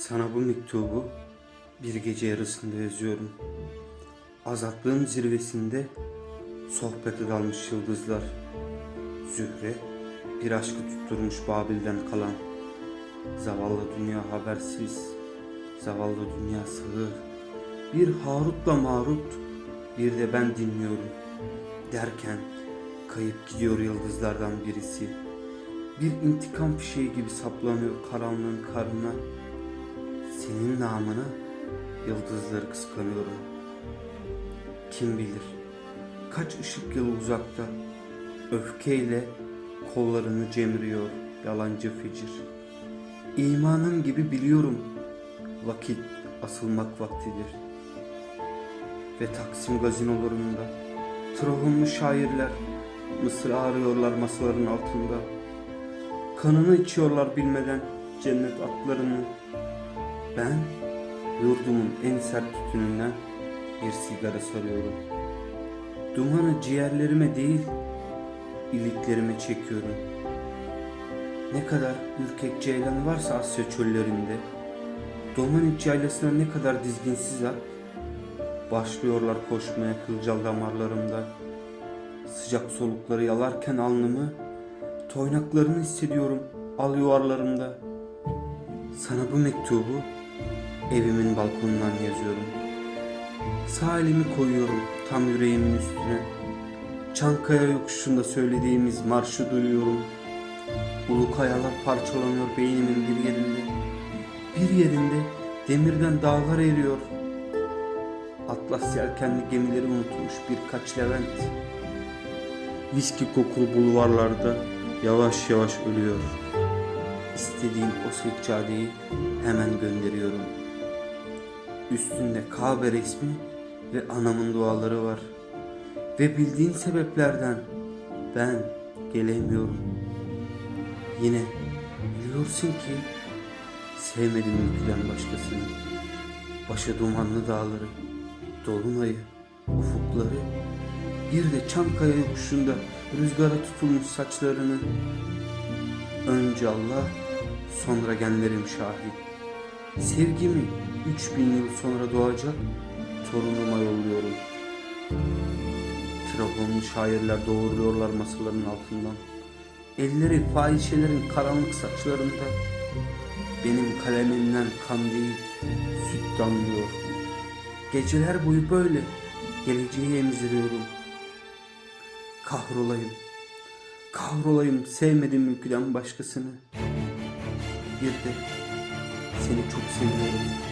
Sana bu mektubu bir gece yarısında yazıyorum. Azatlığın zirvesinde sohbete dalmış yıldızlar. Zühre bir aşkı tutturmuş Babil'den kalan. Zavallı dünya habersiz, zavallı dünya sığır. Bir Harut'la Marut, bir de ben dinliyorum. Derken kayıp gidiyor yıldızlardan birisi. Bir intikam fişeği gibi saplanıyor karanlığın karnına. Senin namına yıldızları kıskanıyorum. Kim bilir kaç ışık yılı uzakta öfkeyle kollarını cemriyor yalancı fecir. İmanım gibi biliyorum vakit asılmak vaktidir. Ve Taksim gazinolarında trahumlu şairler mısır arıyorlar masaların altında. Kanını içiyorlar bilmeden cennet atlarının. Ben yurdumun en sert tütününden bir sigara sarıyorum. Dumanı ciğerlerime değil, iliklerime çekiyorum. Ne kadar ürkek ceylan varsa Asya çöllerinde, Domaniç yaylasına ne kadar dizginsiz at, başlıyorlar koşmaya kılcal damarlarımda. Sıcak solukları yalarken alnımı, toynaklarını hissediyorum al yuvarlarımda. Sana bu mektubu evimin balkonundan yazıyorum. Sağ elimi koyuyorum tam yüreğimin üstüne. Çankaya yokuşunda söylediğimiz marşı duyuyorum. Ulu kayalar parçalanıyor beynimin bir yerinde. Bir yerinde demirden dağlar eriyor. Atlas yelkenli gemileri unutmuş birkaç Levent. Viski kokulu bulvarlarda yavaş yavaş ölüyor. İstediğim o seccadeyi hemen gönderiyorum. Üstünde Kabe resmi ve anamın duaları var. Ve bildiğin sebeplerden ben gelemiyorum. Yine biliyorsun ki sevmedim ülkeden başkasını. Başı dumanlı dağları, dolunayı, ufukları, bir de Çankaya yokuşunda rüzgara tutulmuş saçlarını. Önce Allah, sonra genlerim şahit. Sevgimi 3000 yıl sonra doğacak torunuma yolluyorum. Trabzonlu şairler doğuruyorlar masaların altından. Elleri fahişelerin karanlık saçlarında. Benim kalemimden kan değil, süt damlıyor. Geceler boyu böyle geleceği emziriyorum. Kahrolayım, kahrolayım sevmedim ülkeden başkasını. Bir de seni çok seviyorum.